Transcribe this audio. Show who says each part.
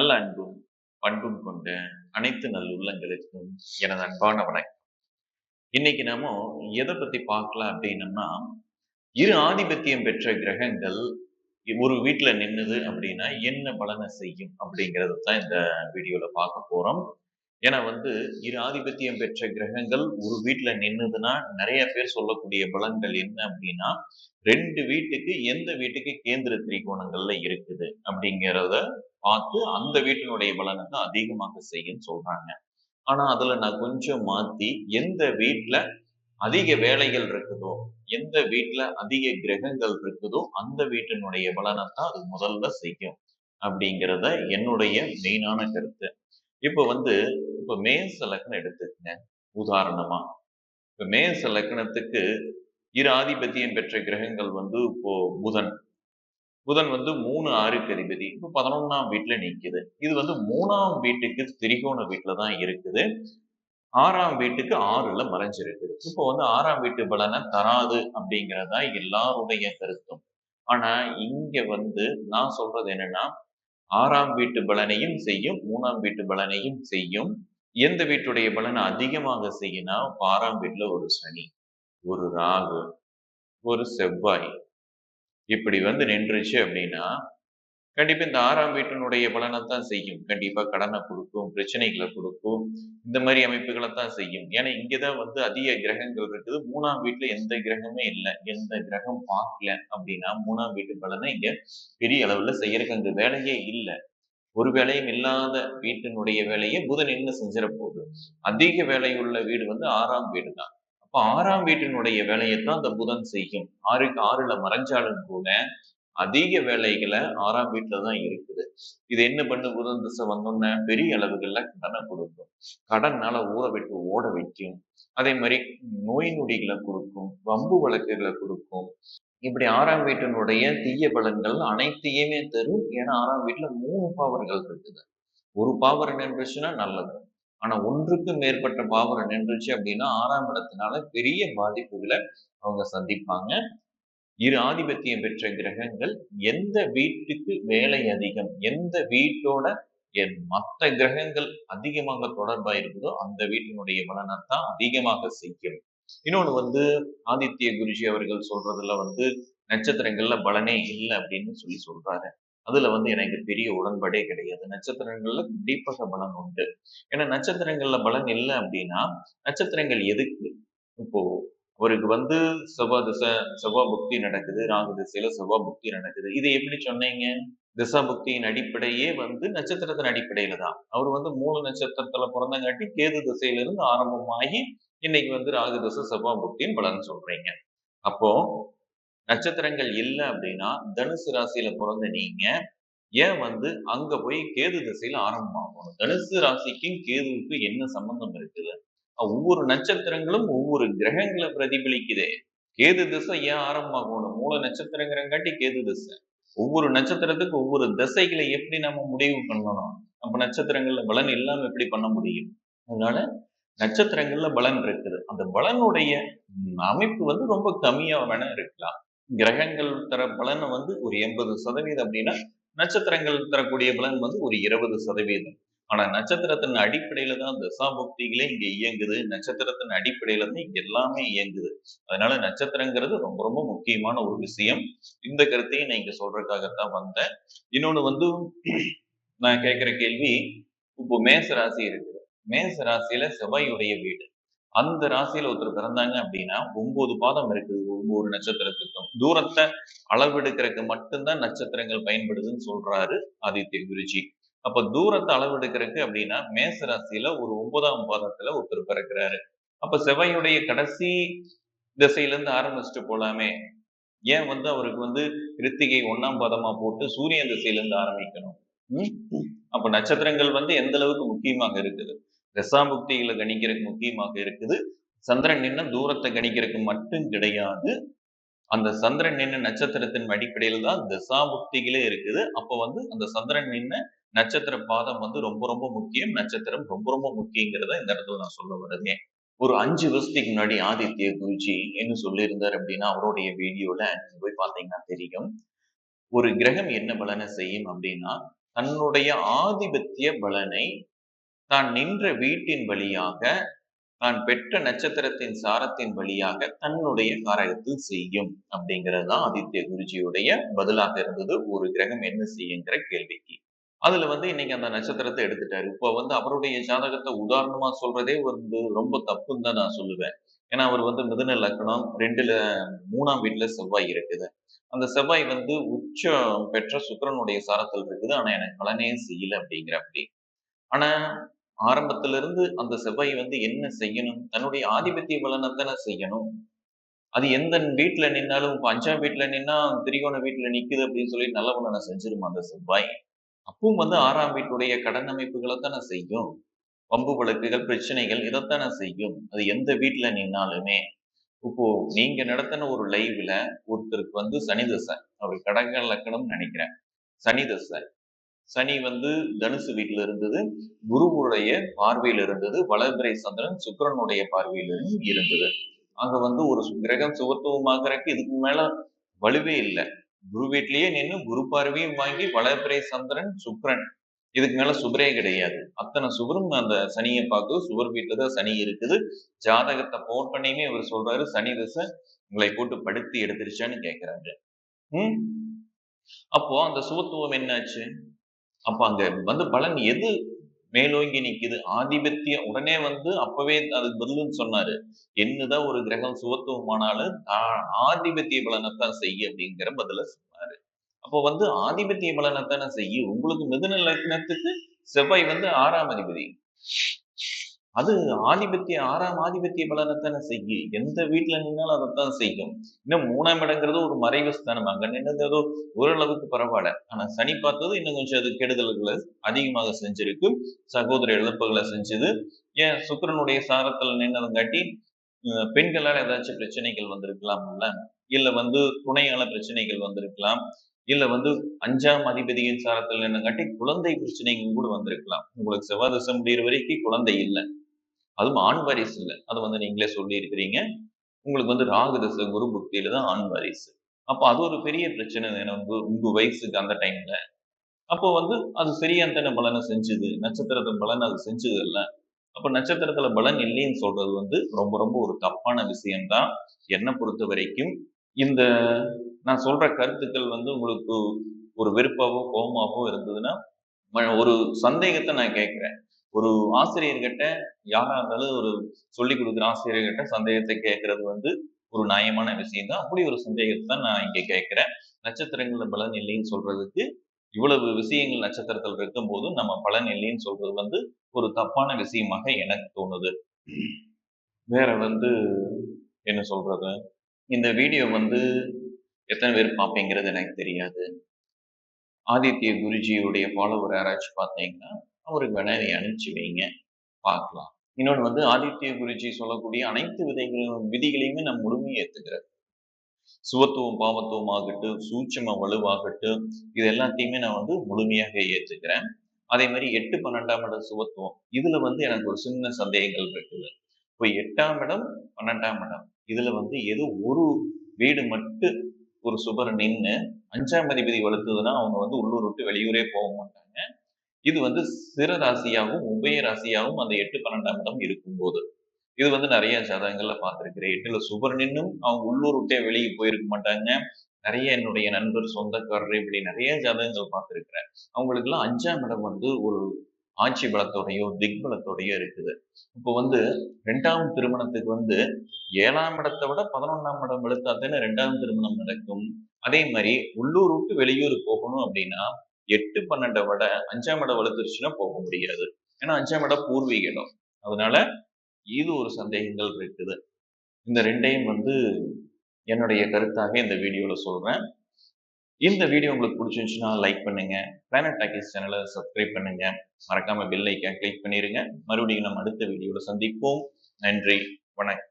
Speaker 1: நல்ல அன்பும் பண்பும் கொண்ட அனைத்து நல்லுள்ளங்களுக்கும் எனது அன்பான வணக்கம். இன்னைக்கு நாம எதை பத்தி பார்க்கலாம் அப்படின்னம்னா இரு ஆதிபத்தியம் பெற்ற கிரகங்கள் ஒரு வீட்டுல நின்னுது அப்படின்னா என்ன பலனை செய்யும் அப்படிங்கறத தான் இந்த வீடியோல பார்க்க போறோம். ஏன்னா வந்து இரு ஆதிபத்தியம் பெற்ற கிரகங்கள் ஒரு வீட்டுல நின்னுதுன்னா நிறைய பேர் சொல்லக்கூடிய பலன்கள் என்ன அப்படின்னா ரெண்டு வீட்டுக்கு எந்த வீட்டுக்கு கேந்திர திரிகோணங்கள்ல இருக்குது அப்படிங்கிறத பார்த்து அந்த வீட்டினுடைய பலனை தான் அதிகமாக செய்யும் சொல்றாங்க. ஆனா அதுல நான் கொஞ்சம் மாத்தி எந்த வீட்டுல அதிக வேலைகள் இருக்குதோ எந்த வீட்டுல அதிக கிரகங்கள் இருக்குதோ அந்த வீட்டினுடைய பலனை தான் அது முதல்ல செய்யும் அப்படிங்கிறத என்னுடைய மெயினான கருத்து. இப்போ வந்து இப்ப மேச லக்னம் எடுத்துக்கங்க. உதாரணமா இப்ப மேச லக்னத்துக்கு இரு ஆதிபத்தியம் பெற்ற கிரகங்கள் வந்து இப்போ புதன். புதன் வந்து மூணு ஆறுக்கு அதிபதி இப்போ பதினொன்னாம் வீட்டுல நிக்குது. இது வந்து மூணாம் வீட்டுக்கு திரிகோண வீட்டுல தான் இருக்குது. ஆறாம் வீட்டுக்கு ஆறுல மறைஞ்சிருக்குது. இப்போ வந்து ஆறாம் வீட்டு பலனை தராது அப்படிங்கிறதா எல்லாருடைய கருத்தும். ஆனா இங்க வந்து நான் சொல்றது என்னன்னா ஆறாம் வீட்டு பலனையும் செய்யும் மூணாம் வீட்டு பலனையும் செய்யும். எந்த வீட்டுடைய பலனை அதிகமாக செய்யினா ஆறாம் வீட்டுல ஒரு சனி ஒரு ராகு ஒரு செவ்வாய். இப்படி வந்து நின்றுச்சு அப்படின்னா கண்டிப்பா இந்த ஆறாம் வீட்டினுடைய பலனை தான் செய்யும். கண்டிப்பா கடனை கொடுக்கும் பிரச்சனைகளை கொடுக்கும் இந்த மாதிரி அமைப்புகளை தான் செய்யும். ஏன்னா இங்கதான் வந்து அதிக கிரகங்கள் இருக்குது. மூணாம் வீட்டுல எந்த கிரகமே இல்லை. எந்த கிரகம் பார்க்கல அப்படின்னா மூணாம் வீட்டு பலனை இங்க பெரிய அளவுல செய்யறதுக்கு அங்க வேலையே இல்லை. ஒரு வேலையும் இல்லாத வீட்டினுடைய வேலையை புதன் என்ன செஞ்சிட போகுது? அதிக வேலையுள்ள வீடு வந்து ஆறாம் வீடு தான் அப்ப ஆறாம் வீட்டினுடைய வேலையைத்தான் அந்த புதன் செய்யும். ஆறுக்கு ஆறுல மறைஞ்சாலும் கூட அதிக வேலைகளை ஆறாம் வீட்டுல தான் இருக்குது. இது என்ன பண்ணு? புதன் திசை வந்தோம்னா பெரிய அளவுகள்ல கடனை கொடுக்கும். கடன்னால ஊற விட்டு ஓட வைக்கும். அதே மாதிரி நோய் நொடிகளை கொடுக்கும் வம்பு வழக்குகளை கொடுக்கும். இப்படி ஆறாம் வீட்டினுடைய தீய பலன்கள் அனைத்தையுமே தரும். ஏன்னா ஆறாம் வீட்டுல மூணு பாவர்கள் இருக்குது. ஒரு பாவரம் நின்றுச்சுன்னா நல்லது. ஆனா ஒன்றுக்கு மேற்பட்ட பாவரம் நின்றுச்சு அப்படின்னா ஆறாம் இடத்தினால பெரிய பாதிப்புகளை அவங்க சந்திப்பாங்க. இரு ஆதிபத்தியம் பெற்ற கிரகங்கள் எந்த வீட்டுக்கு வேலை அதிகம்? எந்த வீட்டோட என் மற்ற கிரகங்கள் அதிகமாக தொடர்பா இருக்குதோ அந்த வீட்டினுடைய பலனை தான் அதிகமாக செய்யும். இன்னொன்று வந்து ஆதித்ய குருஜி அவர்கள் சொல்றதுல வந்து நட்சத்திரங்கள்ல பலனே இல்லை அப்படின்னு சொல்லி சொல்றாரு. அதுல வந்து எனக்கு பெரிய உடன்பாடே கிடையாது. நட்சத்திரங்கள்ல கண்டிப்பாக பலன் உண்டு. ஏன்னா நட்சத்திரங்கள்ல பலன் இல்லை அப்படின்னா நட்சத்திரங்கள் எதுக்கு? இப்போ அவருக்கு வந்து செவ்வாய் திசை செவ்வாய் புக்தி நடக்குது ராகு திசையில செவ்வாய் புக்தி நடக்குது. இதை எப்படி சொன்னீங்க? திசா புக்தியின் அடிப்படையே வந்து நட்சத்திரத்தின் அடிப்படையில தான். அவர் வந்து மூணு நட்சத்திரத்துல பிறந்தங்காட்டி கேது திசையிலிருந்து ஆரம்பமாகி இன்னைக்கு வந்து ராகு திசை செவ்வாய் புக்தின்னு பலன் சொல்றீங்க. அப்போ நட்சத்திரங்கள் இல்லை அப்படின்னா தனுசு ராசியில பிறந்த நீங்க ஏன் வந்து அங்க போய் கேது திசையில ஆரம்பமாகணும்? தனுசு ராசிக்கும் கேதுவுக்கும் என்ன சம்பந்தம் இருக்குது? ஒவ்வொரு நட்சத்திரங்களும் ஒவ்வொரு கிரகங்களை பிரதிபலிக்குதே. கேது திசை ஏன் ஆரம்பமாகணும்? மூல நட்சத்திரங்கிறங்காட்டி கேது திசை. ஒவ்வொரு நட்சத்திரத்துக்கு ஒவ்வொரு திசைகளை எப்படி நம்ம முடிவு பண்ணணும்? நம்ம நட்சத்திரங்கள்ல பலன் இல்லாம எப்படி பண்ண முடியும்? அதனால நட்சத்திரங்கள்ல பலன் இருக்குது. அந்த பலனுடைய அமைப்பு வந்து ரொம்ப கம்மியா வேணா இருக்கலாம். கிரகங்கள் தர பலனை வந்து ஒரு எண்பது சதவீதம் அப்படின்னா நட்சத்திரங்கள் தரக்கூடிய பலன் வந்து ஒரு இருபது சதவீதம். ஆனா நட்சத்திரத்தின் அடிப்படையில தான் தசாபுக்திகளே இங்க இயங்குது. நட்சத்திரத்தின் அடிப்படையில தான் இங்க எல்லாமே இயங்குது. அதனால நட்சத்திரங்கிறது ரொம்ப ரொம்ப முக்கியமான ஒரு விஷயம். இந்த கருத்தையும் நான் இங்க சொல்றதுக்காகத்தான் வந்தேன். இன்னொன்னு வந்து நான் கேட்கிற கேள்வி இப்போ மேச ராசி இருக்குது. மேச ராசியில செவ்வாயுடைய வீடு. அந்த ராசியில ஒருத்தர் பிறந்தாங்க அப்படின்னா ஒன்பது பாதம் இருக்குது ஒவ்வொரு நட்சத்திரத்துக்கும். தூரத்தை அளவெடுக்கிறதுக்கு மட்டும்தான் நட்சத்திரங்கள் பயன்படுதுன்னு சொல்றாரு ஆதித்ய குருஜி. அப்ப தூரத்தை அளவெடுக்கிறதுக்கு அப்படின்னா மேச ராசியில ஒரு ஒன்பதாம் பாதத்துல ஒருத்தர் பிறக்கிறாரு. அப்ப செவ்வாயுடைய கடைசி திசையில இருந்து ஆரம்பிச்சுட்டு போலாமே. ஏன் வந்து அவருக்கு வந்து கிருத்திகை ஒன்னாம் பாதமா போட்டு சூரிய திசையில இருந்து ஆரம்பிக்கணும்? உம் அப்ப நட்சத்திரங்கள் வந்து எந்த அளவுக்கு முக்கியமாக இருக்குது? தசாபுக்திகளை கணிக்கிறதுக்கு முக்கியமாக இருக்குது. சந்திரன் நின்ன தூரத்தை கணிக்கிறதுக்கு மட்டும் கிடையாது. அந்த சந்திரன் நின்ன நட்சத்திரத்தின் அடிப்படையில் தான் தசாபுக்திகளே இருக்குது. அப்ப வந்து அந்த சந்திரன் நின்ன நட்சத்திர பாதம் வந்து ரொம்ப ரொம்ப முக்கியம். நட்சத்திரம் ரொம்ப ரொம்ப முக்கியங்கிறத இந்த இடத்துல நான் சொல்ல வருதேன் ஒரு அஞ்சு வருஷத்துக்கு முன்னாடி ஆதித்ய குருஜி என்ன சொல்லியிருந்தார் அப்படின்னா அவருடைய வீடியோல நீங்க போய் பார்த்தீங்கன்னா தெரியும். ஒரு கிரகம் என்ன பலனை செய்யும் அப்படின்னா தன்னுடைய ஆதிபத்திய பலனை தான் நின்ற வீட்டின் வழியாக தான் பெற்ற நட்சத்திரத்தின் சாரத்தின் வழியாக தன்னுடைய காரகத்தில் செய்யும் அப்படிங்கிறது தான் ஆதித்ய குருஜியுடைய பதிலாக இருந்தது. ஒரு கிரகம் என்ன செய்யுங்கிற கேள்விக்கு. அதுல வந்து இன்னைக்கு அந்த நட்சத்திரத்தை எடுத்துட்டாரு. இப்போ வந்து அவருடைய ஜாதகத்தை உதாரணமா சொல்றதே வந்து ரொம்ப தப்புன்னு தான் நான் சொல்லுவேன். ஏன்னா அவர் வந்து மிதுன லக்னம் ரெண்டுல மூணாம் வீட்டுல செவ்வாய் இருக்குது. அந்த செவ்வாய் வந்து உச்சம் பெற்ற சுக்கிரனுடைய சாரத்தில் இருக்குது. ஆனா எனக்கு பலனே செய்யல அப்படிங்கிற அப்படி ஆனா ஆரம்பத்துல இருந்து அந்த செவ்வாய் வந்து என்ன செய்யணும்? தன்னுடைய ஆதிபத்திய பலனை தானே செய்யணும்? அது எந்த வீட்டுல நின்னாலும் இப்ப அஞ்சாம் வீட்டுல நின்னா திரிகோண வீட்டுல நிக்குது அப்படின்னு சொல்லி நல்ல பலனை செஞ்சிருமா அந்த செவ்வாய்? அப்பவும் வந்து ஆறாம் வீட்டுடைய கடன் அமைப்புகளை தானே செய்யும். வம்பு வழக்குகள் பிரச்சனைகள் இதைத்தானே செய்யும். அது எந்த வீட்டுல நின்னாலுமே இப்போ நீங்க நடத்தின ஒரு லைவ்ல ஒருத்தருக்கு வந்து சனி தசை. அவர் கடக லக்கணம் நினைக்கிறேன். சனி தசை. சனி வந்து தனுசு வீட்டுல இருந்தது. குருவுடைய பார்வையில இருந்தது. வளர்பிறை சந்திரன் சுக்கிரனுடைய பார்வையிலும் இருந்தது. அங்க வந்து ஒரு கிரகம் சுகத்துவமாகறதுக்கு இதுக்கு மேல வலுவே இல்லை. குரு வீட்லயே நின்று குரு பார்வையும் வாங்கி வளர்பிறை சந்திரன் சுக்ரன் இதுக்கு மேல சுபரே கிடையாது. அத்தனை சுபரும் அந்த சனியை பார்க்குது. சுபர் வீட்டுலதான் சனி இருக்குது. ஜாதகத்தை போர் பண்ணியுமே இவர் சொல்றாரு சனி தசை உங்களை போட்டு படுத்தி எடுத்துருச்சான்னு கேக்குறாரு. உம் அப்போ அந்த சுகத்துவம் என்னாச்சு? அப்ப அங்க வந்து பலன் எது மேலோங்கி நிக்குது ஆதிபத்தியம் உடனே வந்து அப்பவே அதுக்கு பதிலுன்னு சொன்னாரு. என்னதான் ஒரு கிரகம் சுகத்துவமானாலும் ஆதிபத்திய பலனைத்தான் செய்யும் அப்படிங்கிற பதில சொன்னாரு. அப்போ வந்து ஆதிபத்திய பலனைத்தானே செய்யும் உங்களுக்கு மிதுன லக்னத்துக்கு செவ்வாய் வந்து ஆறாம் அதிபதி. அது ஆதிபத்திய ஆறாம் ஆதிபத்திய பலனைத்தானே செய்யும். எந்த வீட்டுல நின்னாலும் அதைத்தான் செய்யும். இன்னும் மூணாம் இடங்கிறது ஒரு மறைவு ஸ்தானம். அங்க நின்றது ஏதோ ஓரளவுக்கு பரவாயில்ல. ஆனா சனி பார்த்தது இன்னும் கொஞ்சம் அது கெடுதல்களை அதிகமாக செஞ்சிருக்கு. சகோதர இழப்புகளை செஞ்சது. ஏன்? சுக்கரனுடைய சாரத்துல நின்னதுங்காட்டி பெண்களால் ஏதாச்சும் பிரச்சனைகள் வந்திருக்கலாம்ல? இல்ல வந்து துணையால பிரச்சனைகள் வந்திருக்கலாம். இல்ல வந்து அஞ்சாம் அதிபதியின் சாரத்தில் என்னங்காட்டி குழந்தை பிரச்சனைகள் கூட வந்திருக்கலாம். உங்களுக்கு செவ்வாய் தசை முடிகிற வரைக்கும் குழந்தை இல்லை. அதுவும் ஆண் வாரிசு இல்லை. அதை வந்து நீங்களே சொல்லி இருக்கிறீங்க உங்களுக்கு வந்து ராகு தசை குரு புக்தியில தான் ஆண் வாரிசு அப்போ அது ஒரு பெரிய பிரச்சனை உங்க உங்க வயசுக்கு அந்த டைம்ல அப்போ வந்து அது சரியான பலனை செஞ்சுது. நட்சத்திரத்தின் பலன் அது செஞ்சது இல்லை அப்போ நட்சத்திரத்துல பலன் இல்லைன்னு சொல்றது வந்து ரொம்ப ரொம்ப ஒரு தப்பான விஷயம்தான். என்னை பொறுத்த வரைக்கும் இந்த நான் சொல்ற கருத்துக்கள் வந்து உங்களுக்கு ஒரு வெறுப்பாவோ கோபமாகவோ இருந்ததுன்னா ஒரு சந்தேகத்தை நான் கேட்கிறேன். ஒரு ஆசிரியர்கிட்ட யாரா இருந்தாலும் ஒரு சொல்லி கொடுக்குற ஆசிரியர்கிட்ட சந்தேகத்தை கேட்கறது வந்து ஒரு நியாயமான விஷயம் தான் அப்படி ஒரு சந்தேகத்தை தான் நான் இங்க கேட்கிறேன். நட்சத்திரங்கள பலன் இல்லைன்னு சொல்றதுக்கு இவ்வளவு விஷயங்கள் நட்சத்திரத்தில் இருக்கும் போது நம்ம பலன் இல்லைன்னு சொல்றது வந்து ஒரு தப்பான விஷயமாக எனக்கு தோணுது. வேற வந்து என்ன சொல்றது? இந்த வீடியோ வந்து எத்தனை பேர் பார்ப்பீங்கிறது எனக்கு தெரியாது. ஆதித்ய குருஜியுடைய ஃபாலோவர் யாராச்சும் பார்த்தீங்கன்னா அவருக்கு வேணா இதை அனுப்பிச்சு வைங்க. பார்க்கலாம். இன்னொன்று வந்து ஆதித்ய குருஜி சொல்லக்கூடிய அனைத்து விதைகளும் விதிகளையுமே நான் முழுமையை ஏற்றுக்கிறார் சுவத்துவம் பாவத்துவம் ஆகட்டும் சூட்சம வலுவாகட்டும் இது எல்லாத்தையுமே நான் வந்து முழுமையாக ஏற்றுக்கிறேன் அதே மாதிரி எட்டு பன்னெண்டாம் இடம் சுவத்துவம். இதுல வந்து எனக்கு ஒரு சின்ன சந்தேகங்கள் இருக்குது. இப்போ எட்டாம் இடம் பன்னெண்டாம் இடம். இதுல வந்து ஏதோ ஒரு வீடு மட்டும் ஒரு சுபர் நின்று அஞ்சாம் அதிபதி வலுத்துதுன்னா அவங்க வந்து உள்ளூர் விட்டு வெளியூரே போக மாட்டாங்க. இது வந்து சிற ராசியாகவும் உபய ராசியாகவும் அந்த எட்டு பன்னெண்டாம் இடம் இருக்கும்போது. இது வந்து நிறைய ஜாதகங்கள்ல பார்த்திருக்கிறேன். எட்டுல சுபர் நின்னும் அவங்க உள்ளூர் விட்டே வெளியே போயிருக்க மாட்டாங்க. நிறைய என்னுடைய நண்பர் சொந்தக்காரர் இப்படி நிறைய ஜாதகங்கள் பார்த்திருக்கிறேன். அவங்களுக்கு எல்லாம் அஞ்சாம் இடம் வந்து ஒரு ஆட்சி பலத்தோடையோ திக் பலத்தோடையோ இருக்குது. இப்போ வந்து ரெண்டாம் திருமணத்துக்கு வந்து ஏழாம் இடத்தை விட பதினொன்னாம் இடம் வெளுத்தாத்தானே ரெண்டாம் திருமணம் நடக்கும். அதே மாதிரி உள்ளூர் விட்டு வெளியூர் போகணும் அப்படின்னா எட்டு பன்னெண்டை விட அஞ்சாம் இடம் வலுத்துருச்சுன்னா போக முடியாது. ஏன்னா அஞ்சாம் இடம் பூர்வீக இடம் அதனால இது ஒரு சந்தேகங்கள் இருக்குது. இந்த ரெண்டையும் வந்து என்னுடைய கருத்தாக இந்த வீடியோவில் சொல்றேன். இந்த வீடியோ உங்களுக்கு பிடிச்சிருந்துச்சுன்னா லைக் பண்ணுங்க. பிளானட் டாக்கிஸ் சேனலை சப்ஸ்கிரைப் பண்ணுங்க. மறக்காம பெல் ஐக்கன் கிளிக் பண்ணிருங்க. மறுபடியும் நம்ம அடுத்த வீடியோவில் சந்திப்போம். நன்றி. வணக்கம்.